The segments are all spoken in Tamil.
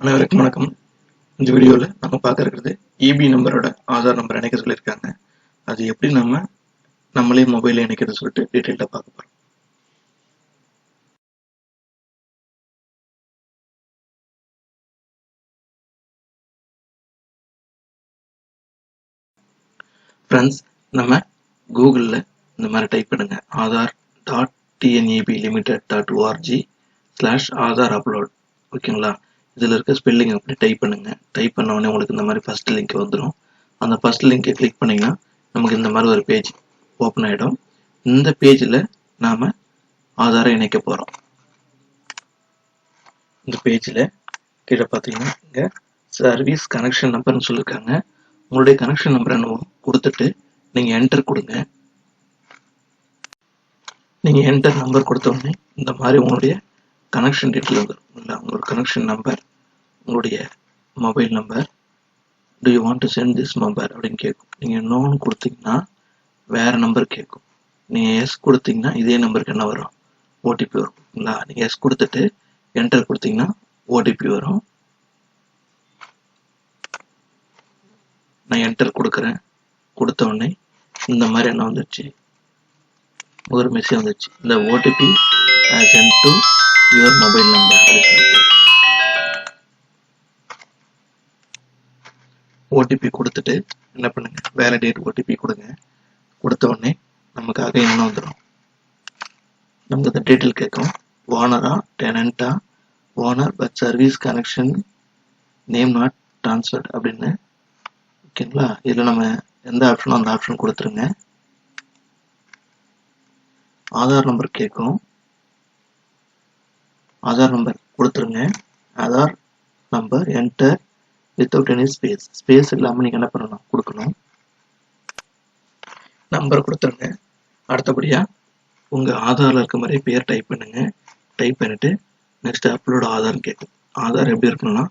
அனைவருக்கும் வணக்கம். இந்த வீடியோவில் நம்ம பார்க்க இருக்கிறது இபி நம்பரோட ஆதார் நம்பர் இணைக்க சொல்லியிருக்காங்க அது எப்படி நம்ம நம்மளே மொபைலில் இணைக்கிறது சொல்லிட்டு டீட்டெயிலாக பார்க்க போகிறோம் ஃப்ரெண்ட்ஸ் நம்ம கூகுளில் இந்த மாதிரி டைப் பண்ணுங்க. Aadhaar dot TNEB limited dot ORG slash Aadhaar upload ஓகேங்களா இதில் இருக்க ஸ்பெல்லிங் அப்படி டைப் பண்ணுங்க. டைப் பண்ண உடனே உங்களுக்கு இந்த மாதிரி ஃபர்ஸ்ட் லிங்க் வந்துடும் அந்த ஃபர்ஸ்ட் லிங்கை கிளிக் பண்ணிங்கன்னா நமக்கு இந்த மாதிரி ஒரு பேஜ் ஓப்பன் ஆகிடும் இந்த பேஜில் நாம் ஆதாரை இணைக்க போகிறோம் இந்த பேஜில் கீழே பார்த்தீங்கன்னா இங்கே சர்வீஸ் கனெக்ஷன் நம்பர்னு சொல்லியிருக்காங்க உங்களுடைய கனெக்ஷன் நம்பர் கொடுத்துட்டு நீங்கள் என்டர் கொடுங்க. நீங்கள் என்டர் நம்பர் கொடுத்த உடனே இந்த மாதிரி உங்களுடைய கனெக்ஷன் டீட்டெயில் வந்துடும் இல்லை உங்களோட கனெக்ஷன் நம்பர் உங்களுடைய mobile number do you want to send this number அப்படின்னு கேட்கும் நீங்கள் நோன்னு கொடுத்தீங்கன்னா வேறு நம்பர் கேட்கும் நீங்கள் எஸ் கொடுத்தீங்கன்னா இதே நம்பருக்கு என்ன வரும்? ஓடிபி வரும். ஓகேங்களா நீங்கள் எஸ் கொடுத்துட்டு என்டர் கொடுத்தீங்கன்னா ஓடிபி வரும். நான் என்டர் கொடுக்குறேன். கொடுத்த உடனே இந்த மாதிரி என்ன வந்துருச்சு. ஒரு மெசேஜ் வந்துச்சு இந்த OTP sent to your mobile number அப்படின்னு ஓடிபி கொடுத்துட்டு என்ன பண்ணுங்க? வேலிடேட் ஓடிபி கொடுங்க. கொடுத்த உடனே நமக்காக என்ன வந்துடும் நமக்கு இந்த டீட்டெயில் கேட்கும் ஓனரா டெனண்டா owner but service connection name not transferred அப்படின்னு. ஓகேங்களா இதில் நம்ம எந்த ஆப்ஷனோ அந்த ஆப்ஷன் கொடுத்துருங்க. ஆதார் நம்பர் கேட்கும். ஆதார் நம்பர் கொடுத்துருங்க. Aadhaar number enter without any space space இல்லாமல் நீங்கள் என்ன பண்ணணும்? கொடுக்கணும். நம்பர் கொடுத்துருங்க. அடுத்தபடியாக உங்கள் ஆதாரில் இருக்க மாதிரி பேர் டைப் பண்ணுங்க. டைப் பண்ணிட்டு நெக்ஸ்ட் அப்லோட் ஆதார் கேட்கும். ஆதார் எப்படி இருக்கணும்னா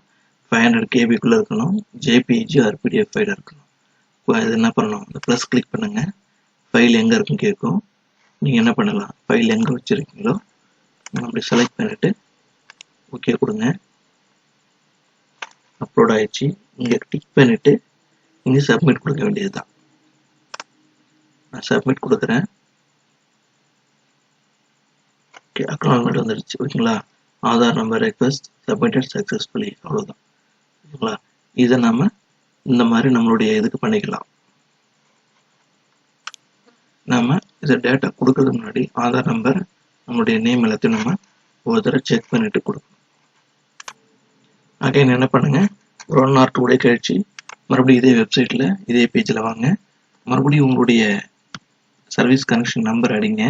ஃபைவ் ஹண்ட்ரட் கேபிக்குள்ளே இருக்கணும். ஜேபிஜி ஆர் பிடிஎஃப் ஃபைல் இருக்கணும். இது என்ன பண்ணணும்? இந்த ப்ளஸ் கிளிக் பண்ணுங்க. ஃபைல் எங்கே இருக்குன்னு கேட்கும். நீங்கள் என்ன பண்ணலாம்? ஃபைல் எங்கே வச்சுருக்கீங்களோ அப்படி செலக்ட் பண்ணிவிட்டு ஓகே கொடுங்க. அப்லோட் ஆயிடுச்சு. இங்கே கிளிக் பண்ணிவிட்டு இங்கே சப்மிட் கொடுக்க வேண்டியது தான் நான் சப்மிட் கொடுக்குறேன். ஓகே அக்னாலஜ்மெண்ட் வந்துடுச்சு ஓகேங்களா? Aadhaar number request submitted successfully அவ்வளோதான் ஓகேங்களா? இதை நம்ம இந்த மாதிரி நம்மளுடைய இதுக்கு பண்ணிக்கலாம். நம்ம இதை டேட்டா கொடுக்கறதுக்கு முன்னாடி ஆதார் நம்பர் நம்மளுடைய நேம் எல்லாத்தையும் நம்ம ஒரு தடவை செக் பண்ணிட்டு கொடுக்கணும். அகைன் என்ன பண்ணுங்க? ஒரு ஒன் ஆர் டூ டே கழிச்சு மறுபடியும் இதே வெப்சைட்டில் இதே பேஜில் வாங்க. மறுபடியும் உங்களுடைய சர்வீஸ் கனெக்ஷன் நம்பர் அடிங்க.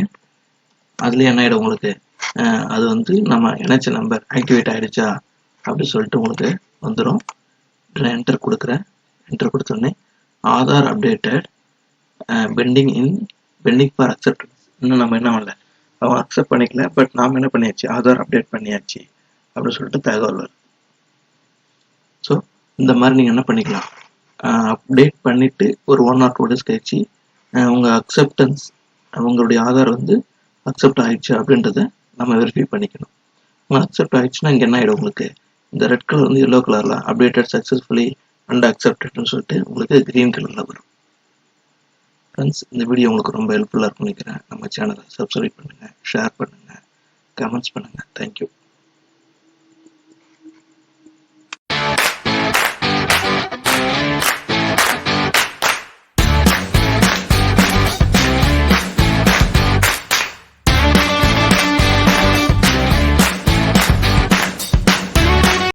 அதுலேயே என்ன ஆகிடும் உங்களுக்கு? அது வந்து நம்ம இணைச்ச நம்பர் ஆக்டிவேட் ஆகிடுச்சா அப்படின்னு சொல்லிட்டு உங்களுக்கு வந்துடும் நான் என்டர் கொடுக்குறேன். என்டர் கொடுத்தோடனே Aadhaar updated pending in pending for acceptance இன்னும் நம்ம என்ன பண்ணல? அவங்க அக்செப்ட் பண்ணிக்கல பட் நாம் என்ன பண்ணியாச்சு? ஆதார் அப்டேட் பண்ணியாச்சு. அப்படின்னு சொல்லிட்டு தகவல் வரும் ஸோ இந்த மாதிரி நீங்கள் என்ன பண்ணிக்கலாம்? அப்டேட் பண்ணிவிட்டு ஒரு ஒன் ஆர் டூ டேஸ் கழிச்சு உங்கள் அக்செப்டன்ஸ் உங்களுடைய ஆதார் வந்து அக்செப்ட் ஆயிடுச்சு அப்படின்றத நம்ம வெரிஃபை பண்ணிக்கணும். உங்கள் அக்செப்ட் ஆயிடுச்சுன்னா இங்கே என்ன ஆகிடும் உங்களுக்கு? இந்த ரெட் கலர் வந்து எல்லோ கலரில் அப்டேட்டட் சக்ஸஸ்ஃபுல்லி அண்ட் அக்செப்டட்னு சொல்லிட்டு உங்களுக்கு க்ரீன் கலரில் வரும். ஃப்ரெண்ட்ஸ் இந்த வீடியோ உங்களுக்கு ரொம்ப ஹெல்ப்ஃபுல்லாக இருக்கும் நினைக்கிறேன். நம்ம சேனலை சப்ஸ்கிரைப் பண்ணுங்கள் ஷேர் பண்ணுங்கள் கமெண்ட்ஸ் பண்ணுங்கள் தேங்க்யூ